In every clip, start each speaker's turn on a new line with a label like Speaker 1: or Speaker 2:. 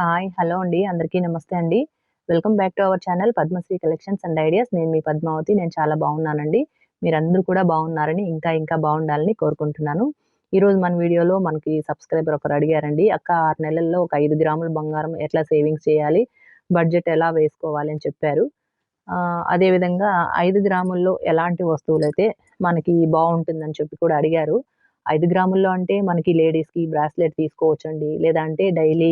Speaker 1: Hi hello అండి. అందరికీ నమస్తే అండి. Welcome back to our channel Padmasri collections and ideas. నేను మీ పద్మావతి. నేను చాలా బాగున్నానండి. మీరందరూ కూడా బాగున్నారని ఇంకా ఇంకా బాగుండాలని కోరుకుంటున్నాను. ఈరోజు మన వీడియోలో మనకి సబ్స్క్రైబర్ ఒకరు అడిగారండి. అక్క ఆరు నెలల్లో ఒక ఐదు గ్రాముల బంగారం ఎట్లా సేవింగ్స్ చేయాలి? బడ్జెట్ ఎలా వేసుకోవాలి? అని చెప్పారు. అదేవిధంగా ఐదు గ్రాముల్లో ఎలాంటి వస్తువులు అయితే మనకి బాగుంటుందని చెప్పి కూడా అడిగారు. ఐదు గ్రాముల్లో అంటే మనకి లేడీస్కి బ్రాస్లెట్ తీసుకోవచ్చండి. లేదంటే డైలీ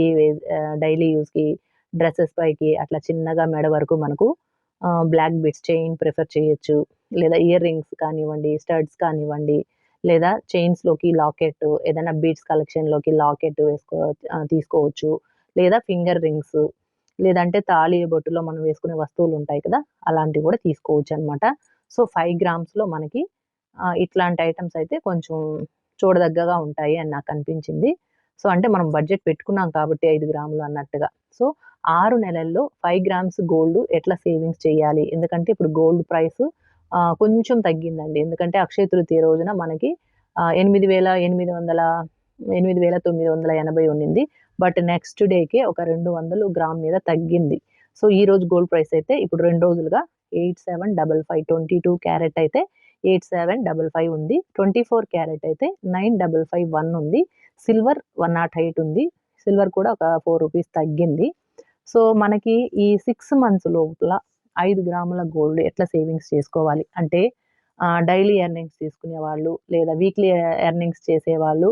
Speaker 1: డైలీ యూస్కి డ్రెస్సెస్ పైకి అట్లా చిన్నగా మెడ వరకు మనకు బ్లాక్ బిట్స్ చైన్ ప్రిఫర్ చేయొచ్చు. లేదా ఇయర్ రింగ్స్ కానివ్వండి స్టడ్స్ కానివ్వండి లేదా చైన్స్లోకి లాకెట్ ఏదైనా బీట్స్ కలెక్షన్లోకి లాకెట్ వేసుకో తీసుకోవచ్చు. లేదా ఫింగర్ రింగ్స్ లేదంటే తాళి బొట్టులో మనం వేసుకునే వస్తువులు ఉంటాయి కదా అలాంటివి కూడా తీసుకోవచ్చు అనమాట సో ఫైవ్ గ్రామ్స్లో మనకి ఇట్లాంటి ఐటమ్స్ అయితే కొంచెం చూడదగ్గగా ఉంటాయి అని నాకు అనిపించింది. సో అంటే మనం బడ్జెట్ పెట్టుకున్నాం కాబట్టి ఐదు గ్రాములు అన్నట్టుగా. సో ఆరు నెలల్లో ఫైవ్ గ్రామ్స్ గోల్డ్ ఎట్లా సేవింగ్స్ చేయాలి? ఎందుకంటే ఇప్పుడు గోల్డ్ ప్రైస్ కొంచెం తగ్గిందండి. ఎందుకంటే అక్షయ తృతీయ రోజున మనకి ఎనిమిది వేల ఎనిమిది వందల ఎనిమిది వేల తొమ్మిది వందల ఎనభై ఉన్నింది. బట్ నెక్స్ట్ డేకే ఒక రెండు వందలు గ్రామ్ మీద తగ్గింది. సో ఈ రోజు గోల్డ్ ప్రైస్ అయితే ఇప్పుడు రెండు రోజులుగా eight seven double five twenty two carat అయితే ఎయిట్ సెవెన్ డబల్ ఫైవ్ ఉంది. ట్వంటీ ఫోర్ క్యారెట్ అయితే నైన్ డబల్ ఫైవ్ వన్ ఉంది. సిల్వర్ వన్ నాట్ ఎయిట్ ఉంది. సిల్వర్ కూడా ఒక ఫోర్ రూపీస్ తగ్గింది. సో మనకి ఈ సిక్స్ మంత్స్ లోపల ఐదు గ్రాముల గోల్డ్ ఎట్లా సేవింగ్స్ చేసుకోవాలి? అంటే డైలీ ఎర్నింగ్స్ తీసుకునే వాళ్ళు లేదా వీక్లీ ఎర్నింగ్స్ చేసేవాళ్ళు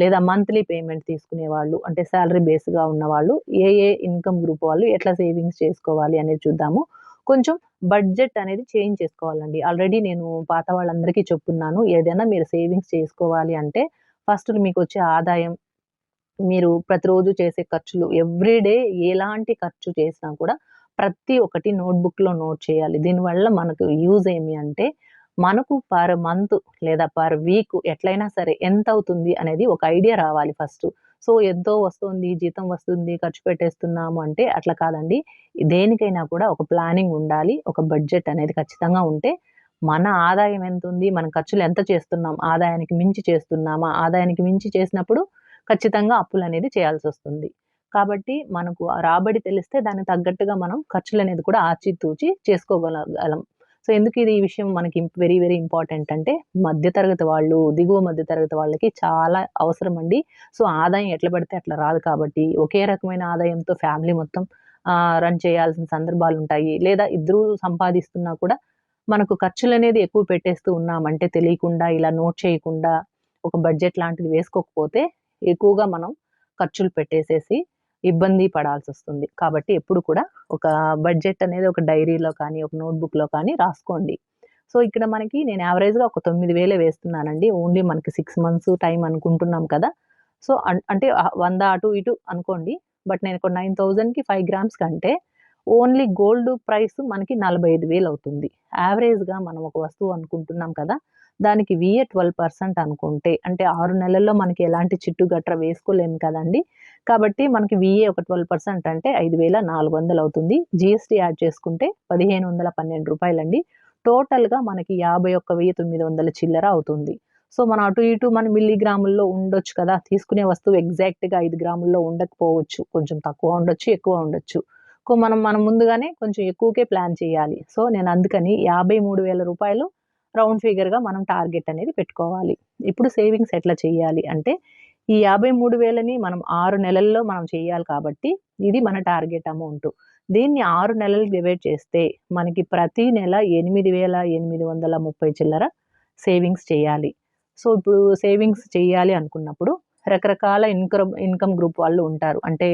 Speaker 1: లేదా మంత్లీ పేమెంట్ తీసుకునే వాళ్ళు అంటే శాలరీ బేస్గా ఉన్నవాళ్ళు ఏ ఏ ఇన్కమ్ గ్రూప్ వాళ్ళు ఎట్లా సేవింగ్స్ చేసుకోవాలి అనేది చూద్దాము. కొంచెం బడ్జెట్ అనేది చేంజ్ చేసుకోవాలండి. ఆల్రెడీ నేను పాత వాళ్ళందరికీ చెప్తున్నాను. ఏదైనా మీరు సేవింగ్స్ చేసుకోవాలి అంటే ఫస్ట్ మీకు వచ్చే ఆదాయం మీరు ప్రతిరోజు చేసే ఖర్చులు ఎవ్రీడే ఎలాంటి ఖర్చు చేసినా కూడా ప్రతి ఒక్కటి నోట్బుక్లో నోట్ చేయాలి. దీనివల్ల మనకు యూజ్ ఏమి అంటే మనకు పర్ మంత్ లేదా పర్ వీక్ ఎట్లయినా సరే ఎంత అవుతుంది అనేది ఒక ఐడియా రావాలి ఫస్ట్. సో ఎంతో వస్తుంది జీతం వస్తుంది ఖర్చు పెట్టేస్తున్నాము అంటే అట్లా కాదండి. దేనికైనా కూడా ఒక ప్లానింగ్ ఉండాలి ఒక బడ్జెట్ అనేది ఖచ్చితంగా ఉంటే మన ఆదాయం ఎంత ఉంది మన ఖర్చులు ఎంత చేస్తున్నాం ఆదాయానికి మించి చేస్తున్నామా ఆదాయానికి మించి చేసినప్పుడు ఖచ్చితంగా అప్పులు అనేది చేయాల్సి వస్తుంది. కాబట్టి మనకు రాబడి తెలిస్తే దానికి తగ్గట్టుగా మనం ఖర్చులు అనేది కూడా ఆచితూచి చేసుకోగలగలం. సో ఎందుకు ఇది ఈ విషయం మనకి వెరీ వెరీ ఇంపార్టెంట్ అంటే మధ్యతరగతి వాళ్ళు దిగువ మధ్యతరగతి వాళ్ళకి చాలా అవసరం అండి సో ఆదాయం ఎట్లా పడితే అట్లా రాదు కాబట్టి ఒకే రకమైన ఆదాయంతో ఫ్యామిలీ మొత్తం రన్ చేయాల్సిన సందర్భాలు ఉంటాయి లేదా ఇద్దరు సంపాదిస్తున్నా కూడా మనకు ఖర్చులు అనేది ఎక్కువ పెట్టేస్తూ ఉన్నామంటే తెలియకుండా ఇలా నోట్ చేయకుండా ఒక బడ్జెట్ లాంటిది వేసుకోకపోతే ఎక్కువగా మనం ఖర్చులు పెట్టేసేసి ఇబ్బంది పడాల్సి వస్తుంది కాబట్టి ఎప్పుడు కూడా ఒక బడ్జెట్ అనేది ఒక డైరీలో కానీ ఒక నోట్బుక్లో కానీ రాసుకోండి. సో ఇక్కడ మనకి నేను యావరేజ్గా ఒక తొమ్మిది వేలే వేస్తున్నానండి. ఓన్లీ మనకి సిక్స్ మంత్స్ టైం అనుకుంటున్నాం కదా. సో అంటే వంద అటు ఇటు అనుకోండి. బట్ నేను ఒక నైన్ థౌజండ్కి ఫైవ్ గ్రామ్స్ కంటే ఓన్లీ గోల్డ్ ప్రైస్ మనకి నలభై ఐదు వేలు అవుతుంది. యావరేజ్గా మనం ఒక వస్తువు అనుకుంటున్నాం కదా. దానికి విఏ ట్వెల్వ్ పర్సెంట్ అనుకుంటే అంటే ఆరు నెలల్లో మనకి ఎలాంటి చిట్టు గట్ర వేసుకోలేము కదండి. కాబట్టి మనకి విఏ ఒక ట్వెల్వ్ పర్సెంట్ అంటే ఐదు వేల నాలుగు వందలు అవుతుంది. జిఎస్టీ యాడ్ చేసుకుంటే పదిహేను వందల పన్నెండు రూపాయలండి. టోటల్గా మనకి యాభై ఒక్క వెయ్యి తొమ్మిది వందల చిల్లర అవుతుంది. సో మనం అటు ఇటు మన మిల్లీగ్రాముల్లో ఉండొచ్చు కదా. తీసుకునే వస్తువు ఎగ్జాక్ట్గా ఐదు గ్రాముల్లో ఉండకపోవచ్చు. కొంచెం తక్కువ ఉండొచ్చు ఎక్కువ ఉండొచ్చు. మనం మనం ముందుగానే కొంచెం ఎక్కువకే ప్లాన్ చేయాలి. సో నేను అందుకని యాభై మూడు వేల రూపాయలు రౌండ్ ఫిగర్గా మనం టార్గెట్ అనేది పెట్టుకోవాలి. ఇప్పుడు సేవింగ్స్ ఎట్లా చేయాలి అంటే ఈ యాభై మూడు వేలని మనం ఆరు నెలల్లో మనం చేయాలి కాబట్టి ఇది మన టార్గెట్ అమౌంట్. దీన్ని ఆరు నెలలు డివైడ్ చేస్తే మనకి ప్రతి నెల ఎనిమిది వేల ఎనిమిది వందల ముప్పై చిల్లర సేవింగ్స్ చేయాలి. సో ఇప్పుడు సేవింగ్స్ చేయాలి అనుకున్నప్పుడు రకరకాల ఇన్కమ్ ఇన్కమ్ గ్రూప్ వాళ్ళు ఉంటారు. అంటే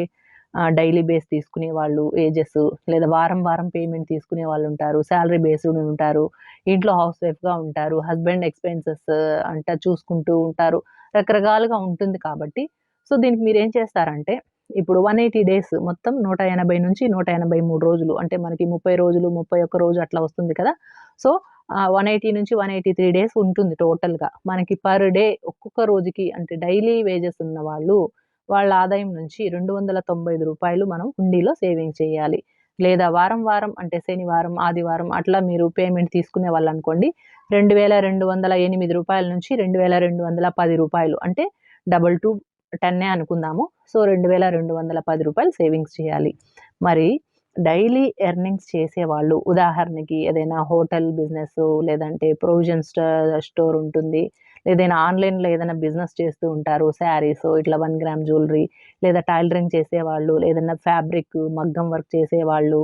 Speaker 1: డైలీ బేస్ తీసుకునే వాళ్ళు ఏజెస్ లేదా వారం వారం పేమెంట్ తీసుకునే వాళ్ళు ఉంటారు శాలరీ బేస్డ్ ఉంటారు ఇంట్లో హౌస్ వైఫ్గా ఉంటారు హస్బెండ్ ఎక్స్పెన్సెస్ అంట చూసుకుంటూ ఉంటారు. రకరకాలుగా ఉంటుంది కాబట్టి. సో దీనికి మీరు ఏం చేస్తారంటే ఇప్పుడు వన్ ఎయిటీ డేస్ మొత్తం నూట ఎనభై నుంచి నూట ఎనభై మూడు రోజులు అంటే మనకి ముప్పై రోజులు ముప్పై ఒక్క రోజు అట్లా వస్తుంది కదా. సో వన్ ఎయిటీ నుంచి వన్ ఎయిటీ త్రీ డేస్ ఉంటుంది టోటల్గా. మనకి పర్ డే ఒక్కొక్క రోజుకి అంటే డైలీ వేజెస్ ఉన్న వాళ్ళు వాళ్ళ ఆదాయం నుంచి రెండు వందల తొంభై ఐదు రూపాయలు మనం హుండీలో సేవింగ్ చేయాలి. లేదా వారం వారం అంటే శనివారం ఆదివారం అట్లా మీరు పేమెంట్ తీసుకునే వాళ్ళు అనుకోండి రెండు వేల రెండు వందల ఎనిమిది రూపాయల నుంచి రెండు వేల రెండు వందల పది రూపాయలు అంటే డబల్ టూ టెన్నే అనుకుందాము. సో రెండు వేల రెండు వందల పది రూపాయలు సేవింగ్స్ చేయాలి. మరి డైలీ ఎర్నింగ్స్ చేసేవాళ్ళు ఉదాహరణకి ఏదైనా హోటల్ బిజినెస్ లేదంటే ప్రొవిజన్ స్టోర్ ఉంటుంది. ఏదైనా ఆన్లైన్లో ఏదైనా బిజినెస్ చేస్తూ ఉంటారు. శారీస్ ఇట్లా వన్ గ్రామ్ జ్యువెలరీ లేదా టైలరింగ్ చేసేవాళ్ళు లేదన్నా ఫ్యాబ్రిక్ మగ్గం వర్క్ చేసేవాళ్ళు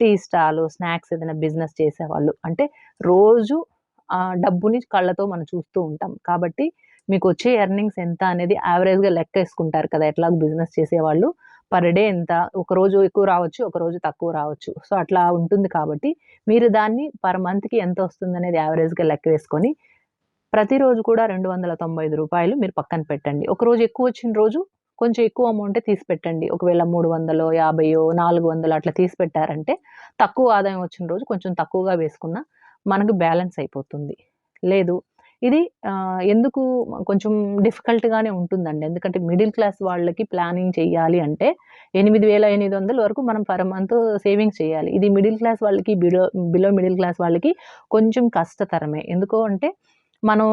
Speaker 1: టీ స్టాలు స్నాక్స్ ఏదైనా బిజినెస్ చేసేవాళ్ళు. అంటే రోజు ఆ డబ్బుని కళ్ళతో మనం చూస్తూ ఉంటాం. కాబట్టి మీకు వచ్చే ఎర్నింగ్స్ ఎంత అనేది యావరేజ్గా లెక్క వేసుకుంటారు కదా ఎట్లా బిజినెస్ చేసేవాళ్ళు. పర్ డే ఎంత? ఒక రోజు ఎక్కువ రావచ్చు ఒక రోజు తక్కువ రావచ్చు. సో అట్లా ఉంటుంది కాబట్టి మీరు దాన్ని పర్ మంత్కి ఎంత వస్తుంది అనేది యావరేజ్గా లెక్క వేసుకొని ప్రతిరోజు కూడా రెండు వందల తొంభై ఐదు రూపాయలు మీరు పక్కన పెట్టండి. ఒక రోజు ఎక్కువ వచ్చిన రోజు కొంచెం ఎక్కువ అమౌంటే తీసి పెట్టండి. ఒకవేళ మూడు వందలు యాభైయో నాలుగు వందలు అట్లా తీసి పెట్టారంటే తక్కువ ఆదాయం వచ్చిన రోజు కొంచెం తక్కువగా వేసుకున్న మనకు బ్యాలెన్స్ అయిపోతుంది. లేదు ఇది ఎందుకు కొంచెం డిఫికల్ట్గానే ఉంటుందండి. ఎందుకంటే మిడిల్ క్లాస్ వాళ్ళకి ప్లానింగ్ చేయాలి అంటే ఎనిమిది వేల ఎనిమిది వందల వరకు మనం పర్ మంత్ సేవింగ్స్ చేయాలి. ఇది మిడిల్ క్లాస్ వాళ్ళకి బిలో బిలో మిడిల్ క్లాస్ వాళ్ళకి కొంచెం కష్టతరమే. ఎందుకు అంటే మనం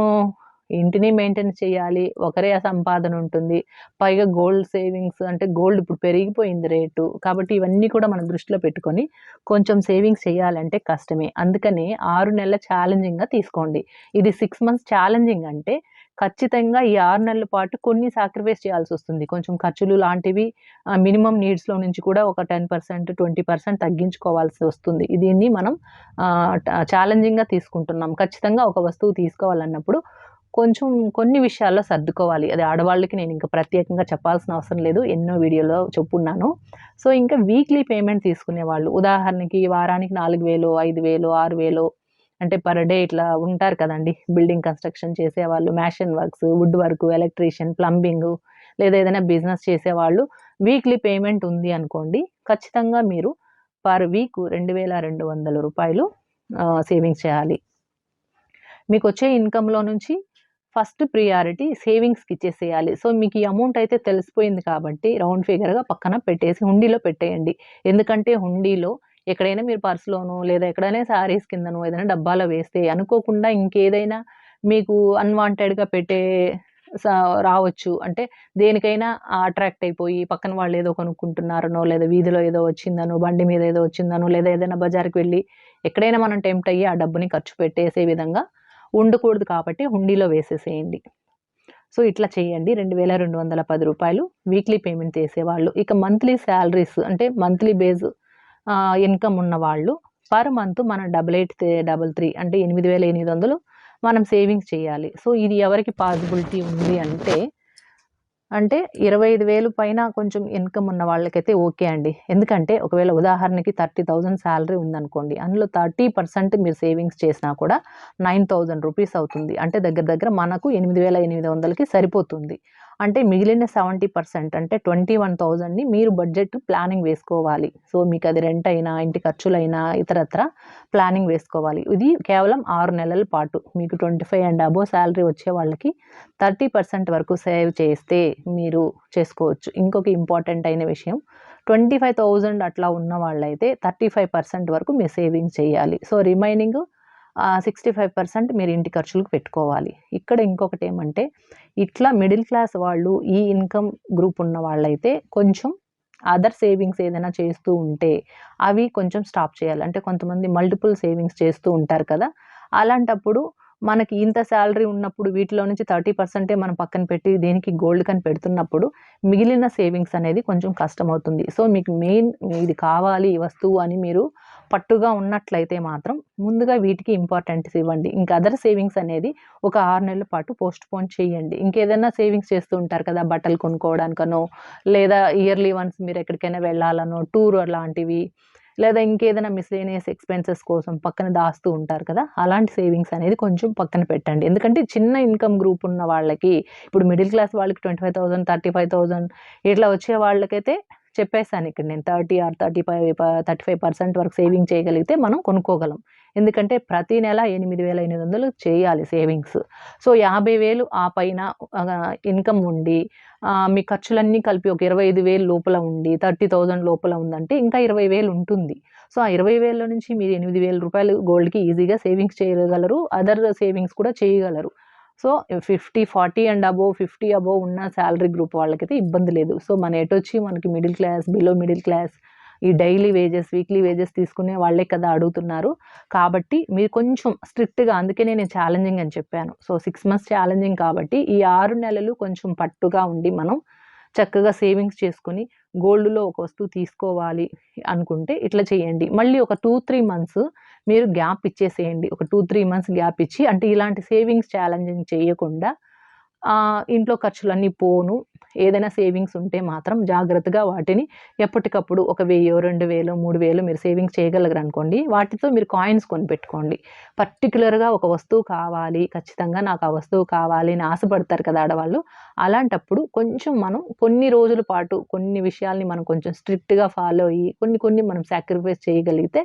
Speaker 1: ఇంటిని మెయింటైన్ చేయాలి ఒకరే సంపాదన ఉంటుంది. పైగా గోల్డ్ సేవింగ్స్ అంటే గోల్డ్ ఇప్పుడు పెరిగిపోయింది రేటు. కాబట్టి ఇవన్నీ కూడా మనం దృష్టిలో పెట్టుకొని కొంచెం సేవింగ్స్ చేయాలంటే కష్టమే. అందుకని ఆరు నెలల ఛాలెంజింగ్గా తీసుకోండి. ఇది సిక్స్ మంత్స్ ఛాలెంజింగ్ అంటే ఖచ్చితంగా ఈ ఆరు నెలల పాటు కొన్ని సాక్రిఫైస్ చేయాల్సి వస్తుంది. కొంచెం ఖర్చులు లాంటివి మినిమం నీడ్స్లో నుంచి కూడా ఒక టెన్ పర్సెంట్ ట్వంటీ పర్సెంట్ తగ్గించుకోవాల్సి వస్తుంది. దీన్ని మనం ఛాలెంజింగ్గా తీసుకుంటున్నాం. ఖచ్చితంగా ఒక వస్తువు తీసుకోవాలన్నప్పుడు కొంచెం కొన్ని విషయాల్లో సర్దుకోవాలి. అది ఆడవాళ్ళకి నేను ఇంకా ప్రత్యేకంగా చెప్పాల్సిన అవసరం లేదు. ఎన్నో వీడియోలో చెప్పున్నాను. సో ఇంకా వీక్లీ పేమెంట్ తీసుకునే వాళ్ళు ఉదాహరణకి వారానికి నాలుగు వేలు ఐదు వేలు ఆరు వేలు అంటే పర్ డే ఇట్లా ఉంటారు కదండి. బిల్డింగ్ కన్స్ట్రక్షన్ చేసేవాళ్ళు mason works wood work electrician plumbing లేదా ఏదైనా బిజినెస్ చేసేవాళ్ళు వీక్లీ పేమెంట్ ఉంది అనుకోండి ఖచ్చితంగా మీరు పర్ వీక్ రెండు వేల రెండు వందల రూపాయలు సేవింగ్స్ చేయాలి. మీకు వచ్చే ఇన్కంలో నుంచి ఫస్ట్ ప్రియారిటీ సేవింగ్స్కి ఇచ్చేసేయాలి. సో మీకు ఈ అమౌంట్ అయితే తెలిసిపోయింది కాబట్టి రౌండ్ ఫిగర్గా పక్కన పెట్టేసి హుండీలో పెట్టేయండి. ఎందుకంటే హుండీలో ఎక్కడైనా మీరు పర్సులోనో లేదా ఎక్కడైనా శారీస్ కిందనో ఏదైనా డబ్బాలో వేస్తే అనుకోకుండా ఇంకేదైనా మీకు అన్వాంటెడ్గా పెట్టే రావచ్చు. అంటే దేనికైనా అట్రాక్ట్ అయిపోయి పక్కన వాళ్ళు ఏదో కొనుక్కుంటున్నారనో లేదా వీధిలో ఏదో వచ్చిందనో బండి మీద ఏదో వచ్చిందనో లేదా ఏదైనా బజార్కి వెళ్ళి ఎక్కడైనా మనం టెంప్ట్ అయ్యి ఆ డబ్బుని ఖర్చు పెట్టేసే విధంగా ఉండకూడదు కాబట్టి హుండీలో వేసేసేయండి. సో ఇట్లా చేయండి. రెండు వేల రెండు వందల పది రూపాయలు వీక్లీ పేమెంట్ చేసేవాళ్ళు. ఇక మంత్లీ శాలరీస్ అంటే మంత్లీ బేస్ ఇన్కమ్ ఉన్న వాళ్ళు పర్ మంత్ మన డబల్ ఎయిట్ డబల్ త్రీ అంటే ఎనిమిది వేల ఎనిమిది వందలు మనం సేవింగ్స్ చేయాలి. సో ఇది ఎవరికి పాసిబిలిటీ ఉంది అంటే అంటే ఇరవై ఐదు వేలు పైన కొంచెం ఇన్కమ్ ఉన్న వాళ్ళకైతే ఓకే అండి. ఎందుకంటే ఒకవేళ ఉదాహరణకి థర్టీ థౌజండ్ శాలరీ ఉందనుకోండి అందులో థర్టీ పర్సెంట్ మీరు సేవింగ్స్ చేసినా కూడా నైన్ థౌజండ్ రూపీస్ అవుతుంది. అంటే దగ్గర దగ్గర మనకు ఎనిమిది వేల ఎనిమిది వందలకి సరిపోతుంది. అంటే మిగిలిన సెవెంటీ పర్సెంట్ అంటే ట్వంటీ వన్ థౌజండ్ని మీరు బడ్జెట్ ప్లానింగ్ వేసుకోవాలి. సో మీకు అది రెంట్ అయినా ఇంటి ఖర్చులైనా ఇతరత్ర ప్లానింగ్ వేసుకోవాలి. ఇది కేవలం ఆరు నెలల పాటు. మీకు twenty five and above salary వచ్చే వాళ్ళకి థర్టీ పర్సెంట్ వరకు సేవ్ చేస్తే మీరు చేసుకోవచ్చు. ఇంకొక ఇంపార్టెంట్ అయిన విషయం ట్వంటీ ఫైవ్ థౌజండ్ అట్లా ఉన్న వాళ్ళైతే థర్టీ ఫైవ్ పర్సెంట్ వరకు మీరు సేవింగ్ చేయాలి. So remaining sixty five percent మీరు ఇంటి ఖర్చులకు పెట్టుకోవాలి. ఇక్కడ ఇంకొకటి ఏమంటే ఇట్లా మిడిల్ క్లాస్ వాళ్ళు ఈ ఇన్కమ్ గ్రూప్ ఉన్న వాళ్ళైతే కొంచెం అదర్ సేవింగ్స్ ఏదైనా చేస్తూ ఉంటే అవి కొంచెం స్టాప్ చేయాలి. అంటే కొంతమంది మల్టిపుల్ సేవింగ్స్ చేస్తూ ఉంటారు కదా అలాంటప్పుడు మనకి ఇంత శాలరీ ఉన్నప్పుడు వీటిలో నుంచి థర్టీ పర్సెంటే మనం పక్కన పెట్టి దీనికి గోల్డ్ కని పెడుతున్నప్పుడు మిగిలిన సేవింగ్స్ అనేది కొంచెం కష్టమవుతుంది. సో మీకు మెయిన్ ఇది కావాలి ఈ వస్తువు అని మీరు పట్టుగా ఉన్నట్లయితే మాత్రం ముందుగా వీటికి ఇంపార్టెంట్స్ ఇవ్వండి. ఇంకా అదర్ సేవింగ్స్ అనేది ఒక ఆరు నెలల పాటు పోస్ట్ పోన్ చేయండి. ఇంకేదైనా సేవింగ్స్ చేస్తూ ఉంటారు కదా బట్టలు కొనుక్కోవడానికనో లేదా ఇయర్లీ వన్స్ మీరు ఎక్కడికైనా వెళ్ళాలనో టూర్ లాంటివి లేదా ఇంకేదైనా మిస్లేనియస్ ఎక్స్పెన్సెస్ కోసం పక్కన దాస్తూ ఉంటారు కదా అలాంటి సేవింగ్స్ అనేది కొంచెం పక్కన పెట్టండి. ఎందుకంటే చిన్న ఇన్కమ్ గ్రూప్ ఉన్న వాళ్ళకి ఇప్పుడు మిడిల్ క్లాస్ వాళ్ళకి twenty five thousand thirty five thousand ఇట్లా వచ్చే వాళ్ళకైతే చెప్పేశాను ఇక్కడ నేను thirty or thirty five thirty five percent వరకు సేవింగ్ చేయగలిగితే మనం కొనుక్కోగలం. ఎందుకంటే ప్రతి నెల ఎనిమిది వేల ఎనిమిది వందలు చేయాలి సేవింగ్స్. సో యాభై వేలు ఆ పైన ఇన్కమ్ ఉండి మీ ఖర్చులన్నీ కలిపి ఒక ఇరవై ఐదు వేలు లోపల ఉండి థర్టీ థౌజండ్ లోపల ఉందంటే ఇంకా ఇరవై వేలు ఉంటుంది. సో ఆ ఇరవై వేల నుంచి మీరు ఎనిమిది వేల రూపాయలు గోల్డ్కి ఈజీగా సేవింగ్స్ చేయగలరు అదర్ సేవింగ్స్ కూడా చేయగలరు. So fifty forty and above fifty above ఉన్న శాలరీ గ్రూప్ వాళ్ళకైతే ఇబ్బంది లేదు. సో మన ఎటొచ్చి మనకి middle class below middle class ఈ డైలీ వేజెస్ వీక్లీ వేజెస్ తీసుకునే వాళ్ళే కదా అడుగుతున్నారు. కాబట్టి మీరు కొంచెం స్ట్రిక్ట్గా అందుకే నేను ఛాలెంజింగ్ అని చెప్పాను. సో సిక్స్ మంత్స్ ఛాలెంజింగ్ కాబట్టి ఈ ఆరు నెలలు కొంచెం పట్టుగా ఉండి మనం చక్కగా సేవింగ్స్ చేసుకుని గోల్డ్లో ఒక వస్తువు తీసుకోవాలి అనుకుంటే ఇట్లా చేయండి. మళ్ళీ ఒక టూ త్రీ మంత్స్ మీరు గ్యాప్ ఇచ్చేసేయండి. ఒక టూ త్రీ మంత్స్ గ్యాప్ ఇచ్చి అంటే ఇలాంటి సేవింగ్స్ ఛాలెంజింగ్ చేయకుండా ఇంట్లో ఖర్చులన్నీ పోను. ఏదైనా సేవింగ్స్ ఉంటే మాత్రం జాగ్రత్తగా వాటిని ఎప్పటికప్పుడు ఒక వెయ్యో రెండు వేలు మూడు వేలు మీరు సేవింగ్స్ చేయగలరు అనుకోండి. వాటితో మీరు కాయిన్స్ కొనిపెట్టుకోండి. పర్టికులర్గా ఒక వస్తువు కావాలి ఖచ్చితంగా నాకు ఆ వస్తువు కావాలి అని ఆశపడతారు కదా ఆడవాళ్ళు. అలాంటప్పుడు కొంచెం మనం కొన్ని రోజుల పాటు కొన్ని విషయాల్ని మనం కొంచెం స్ట్రిక్ట్గా ఫాలో అయ్యి కొన్ని కొన్ని మనం సాక్రిఫైస్ చేయగలిగితే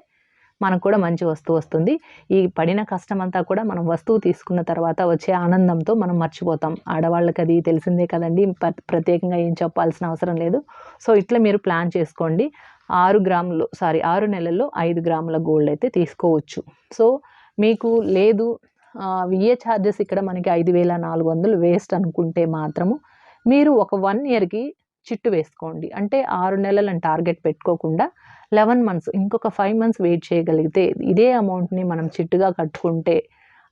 Speaker 1: మనకు కూడా మంచి వస్తువు వస్తుంది. ఈ పడిన కష్టం అంతా కూడా మనం వస్తువు తీసుకున్న తర్వాత వచ్చే ఆనందంతో మనం మర్చిపోతాం. ఆడవాళ్ళకి అది తెలిసిందే కదండి ప్రత్యేకంగా ఏం చెప్పాల్సిన అవసరం లేదు. సో ఇట్లా మీరు ప్లాన్ చేసుకోండి. ఆరు గ్రాములు సారీ ఆరు నెలల్లో ఐదు గ్రాముల గోల్డ్ అయితే తీసుకోవచ్చు. సో మీకు లేదు విఏ ఛార్జెస్ ఇక్కడ మనకి ఐదు వేల నాలుగు వందలు వేస్ట్ అనుకుంటే మాత్రము మీరు ఒక వన్ ఇయర్కి చిట్టు వేసుకోండి. అంటే ఆరు నెలలను టార్గెట్ పెట్టుకోకుండా లెవెన్ మంత్స్ ఇంకొక ఫైవ్ మంత్స్ వెయిట్ చేయగలిగితే ఇదే అమౌంట్ని మనం చిట్టుగా కట్టుకుంటే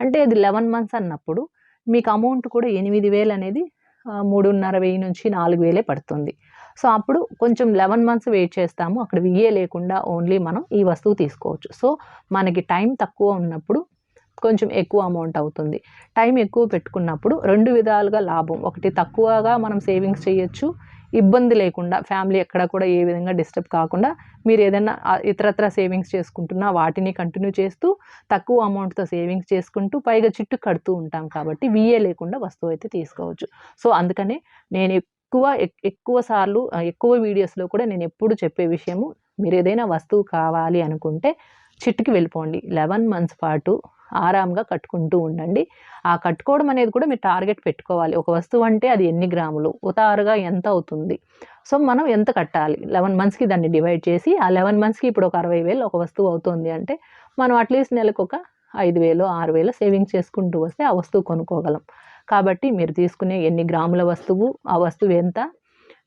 Speaker 1: అంటే అది లెవెన్ మంత్స్ అన్నప్పుడు మీకు అమౌంట్ కూడా ఎనిమిది వేలు అనేది మూడున్నర వెయ్యి నుంచి నాలుగు వేలే పడుతుంది. సో అప్పుడు కొంచెం లెవెన్ మంత్స్ వెయిట్ చేస్తాము. అక్కడ విఏ లేకుండా ఓన్లీ మనం ఈ వస్తువు తీసుకోవచ్చు. సో మనకి టైం తక్కువ ఉన్నప్పుడు కొంచెం ఎక్కువ అమౌంట్ అవుతుంది. టైం ఎక్కువ పెట్టుకున్నప్పుడు రెండు విధాలుగా లాభం. ఒకటి తక్కువగా మనం సేవింగ్స్ చేయొచ్చు ఇబ్బంది లేకుండా ఫ్యామిలీ ఎక్కడ కూడా ఏ విధంగా డిస్టర్బ్ కాకుండా మీరు ఏదైనా ఇతరత్ర సేవింగ్స్ చేసుకుంటున్నా వాటిని కంటిన్యూ చేస్తూ తక్కువ అమౌంట్తో సేవింగ్స్ చేసుకుంటూ పైగా చిట్టు కడుతూ ఉంటాం కాబట్టి విఏ లేకుండా వస్తువు అయితే తీసుకోవచ్చు. సో అందుకనే నేను ఎక్కువ ఎక్కువ సార్లు ఎక్కువ వీడియోస్లో కూడా నేను ఎప్పుడు చెప్పే విషయము మీరు ఏదైనా వస్తువు కావాలి అనుకుంటే చిట్టుకి వెళ్ళిపోండి. లెవెన్ మంత్స్ పాటు ఆరాంగా కట్టుకుంటూ ఉండండి. ఆ కట్టుకోవడం అనేది కూడా మీరు టార్గెట్ పెట్టుకోవాలి. ఒక వస్తువు అంటే అది ఎన్ని గ్రాములు? ఉతారుగా ఎంత అవుతుంది? సో మనం ఎంత కట్టాలి? లెవెన్ మంత్స్కి దాన్ని డివైడ్ చేసి ఆ లెవెన్ మంత్స్కి ఇప్పుడు ఒక అరవై వేలు ఒక వస్తువు అవుతుంది అంటే మనం అట్లీస్ట్ నెలకు ఒక ఐదు వేలు ఆరు వేలు సేవింగ్స్ చేసుకుంటూ వస్తే ఆ వస్తువు కొనుక్కోగలం. కాబట్టి మీరు తీసుకునే ఎన్ని గ్రాముల వస్తువు ఆ వస్తువు ఎంత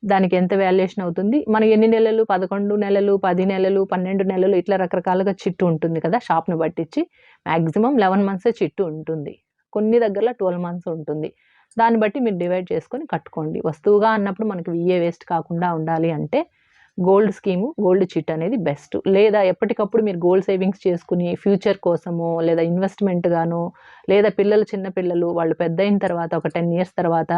Speaker 1: దానికి ఎంత వాల్యుయేషన్ అవుతుంది? మనం ఎన్ని నెలలు? పదకొండు నెలలు? పది నెలలు? పన్నెండు నెలలు? ఇట్లా రకరకాలుగా చిట్టు ఉంటుంది కదా షాప్ని పట్టించి. మ్యాక్సిమం లెవెన్ మంత్సే చిట్టు ఉంటుంది. కొన్ని దగ్గరలో ట్వెల్వ్ మంత్స్ ఉంటుంది. దాన్ని బట్టి మీరు డివైడ్ చేసుకొని కట్టుకోండి. వస్తువుగా అన్నప్పుడు మనకి విఏ వేస్ట్ కాకుండా ఉండాలి అంటే గోల్డ్ స్కీము గోల్డ్ చిట్ అనేది బెస్ట్ లేదా ఎప్పటికప్పుడు మీరు గోల్డ్ సేవింగ్స్ చేసుకుని ఫ్యూచర్ కోసమో లేదా ఇన్వెస్ట్మెంట్ గాను లేదా పిల్లలు చిన్న పిల్లలు వాళ్ళు పెద్ద అయిన తర్వాత ఒక టెన్ ఇయర్స్ తర్వాత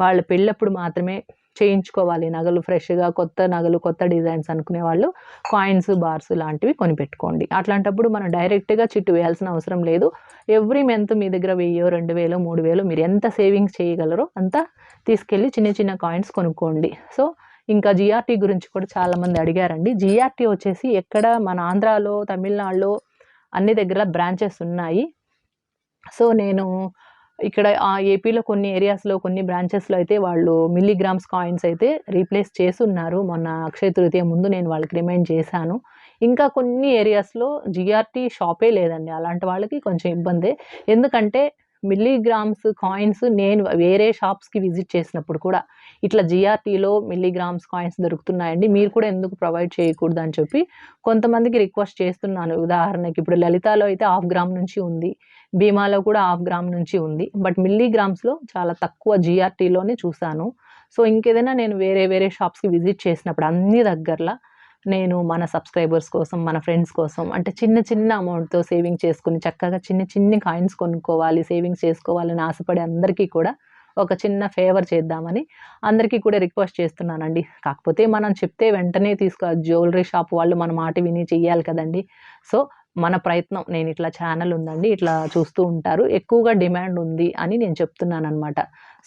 Speaker 1: వాళ్ళ పెళ్ళప్పుడు మాత్రమే చేయించుకోవాలి. నగలు ఫ్రెష్గా కొత్త నగలు కొత్త డిజైన్స్ అనుకునే వాళ్ళు కాయిన్స్ బార్స్ లాంటివి కొనిపెట్టుకోండి. అట్లాంటప్పుడు మనం డైరెక్ట్గా చిట్టు వేయాల్సిన అవసరం లేదు. ఎవ్రీ మంత్ మీ దగ్గర వెయ్యో రెండు వేలు మూడు వేలు మీరు ఎంత సేవింగ్స్ చేయగలరో అంత తీసుకెళ్ళి చిన్న చిన్న కాయిన్స్ కొనుక్కోండి. సో ఇంకా జిఆర్టీ గురించి కూడా చాలామంది అడిగారండి. జిఆర్టీ వచ్చేసి ఎక్కడ? మన ఆంధ్రాలో తమిళనాడులో అన్ని దగ్గర బ్రాంచెస్ ఉన్నాయి. సో నేను ఇక్కడ ఆ ఏపీలో కొన్ని ఏరియాస్లో కొన్ని బ్రాంచెస్లో అయితే వాళ్ళు మిల్లీగ్రామ్స్ కాయిన్స్ అయితే రీప్లేస్ చేస్తున్నారు. మొన్న అక్షయ తృతీయ ముందు నేను వాళ్ళకి రిమైండ్ చేశాను. ఇంకా కొన్ని ఏరియాస్లో జిఆర్టీ షాపే లేదండి. అలాంటి వాళ్ళకి కొంచెం ఇబ్బందే. ఎందుకంటే మిల్లీగ్రామ్స్ కాయిన్స్ నేను వేరే షాప్స్కి విజిట్ చేసినప్పుడు కూడా ఇట్లా జిఆర్టీలో మిల్లీగ్రామ్స్ కాయిన్స్ దొరుకుతున్నాయండి. మీరు కూడా ఎందుకు ప్రొవైడ్ చేయకూడదు అని చెప్పి కొంతమందికి రిక్వెస్ట్ చేస్తున్నాను. ఉదాహరణకి ఇప్పుడు లలితాలో అయితే హాఫ్ గ్రామ్ నుంచి ఉంది. భీమాలో కూడా హాఫ్ గ్రామ్ నుంచి ఉంది. బట్ మిల్లీగ్రామ్స్లో చాలా తక్కువ జిఆర్టీలోనే చూశాను. సో ఇంకేదైనా నేను వేరే వేరే షాప్స్కి విజిట్ చేసినప్పుడు అన్ని దగ్గరలో నేను మన సబ్స్క్రైబర్స్ కోసం మన ఫ్రెండ్స్ కోసం అంటే చిన్న చిన్న అమౌంట్తో సేవింగ్ చేసుకుని చక్కగా చిన్న చిన్ని కాయిన్స్ కొనుక్కోవాలి సేవింగ్స్ చేసుకోవాలని ఆశపడే అందరికీ కూడా ఒక చిన్న ఫేవర్ చేద్దామని అందరికీ కూడా రిక్వెస్ట్ చేస్తున్నానండి. కాకపోతే మనం చెప్తే వెంటనే తీసుకో జ్యువెలరీ షాప్ వాళ్ళు మన మాట విని చెయ్యాలి కదండి. సో మన ప్రయత్నం. నేను ఇట్లా ఛానల్ ఉందండి ఇట్లా చూస్తూ ఉంటారు. ఎక్కువగా డిమాండ్ ఉంది అని నేను చెప్తున్నాను అనమాట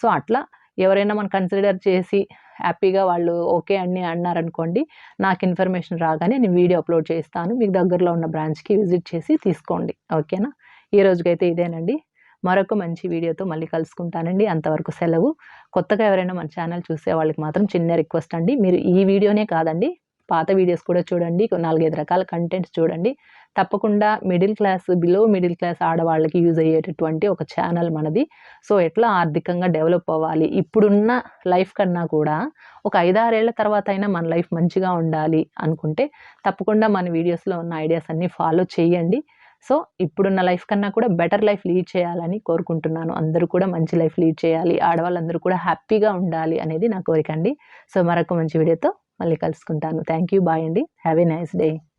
Speaker 1: సో అట్లా ఎవరైనా మనం కన్సిడర్ చేసి హ్యాపీగా వాళ్ళు ఓకే అని అన్నారనుకోండి నాకు ఇన్ఫర్మేషన్ రాగానే నేను వీడియో అప్లోడ్ చేస్తాను. మీకు దగ్గరలో ఉన్న బ్రాంచ్కి విజిట్ చేసి తీసుకోండి. ఓకేనా? ఈ రోజుకైతే ఇదేనండి. మరొక మంచి వీడియోతో మళ్ళీ కలుసుకుంటానండి. అంతవరకు సెలవు. కొత్తగా ఎవరైనా మన ఛానల్ చూసే వాళ్ళకి మాత్రం చిన్న రిక్వెస్ట్ అండి. మీరు ఈ వీడియోనే కాదండి పాత వీడియోస్ కూడా చూడండి. నాలుగైదు రకాల కంటెంట్స్ చూడండి. తప్పకుండా middle class below middle class ఆడవాళ్ళకి యూజ్ అయ్యేటటువంటి ఒక ఛానల్ మనది. సో ఎట్లా ఆర్థికంగా డెవలప్ అవ్వాలి? ఇప్పుడున్న లైఫ్ కన్నా కూడా ఒక ఐదారేళ్ళ తర్వాత అయినా మన లైఫ్ మంచిగా ఉండాలి అనుకుంటే తప్పకుండా మన వీడియోస్లో ఉన్న ఐడియాస్ అన్నీ ఫాలో చేయండి. సో ఇప్పుడున్న లైఫ్ కన్నా కూడా బెటర్ లైఫ్ లీడ్ చేయాలని కోరుకుంటున్నాను. అందరూ కూడా మంచి లైఫ్ లీడ్ చేయాలి. ఆడవాళ్ళందరూ కూడా హ్యాపీగా ఉండాలి అనేది నా కోరిక అండి. సో మరొక మంచి వీడియోతో మళ్ళీ కలుసుకుంటాను. Thank you. బాయ్ అండి. Have a nice day.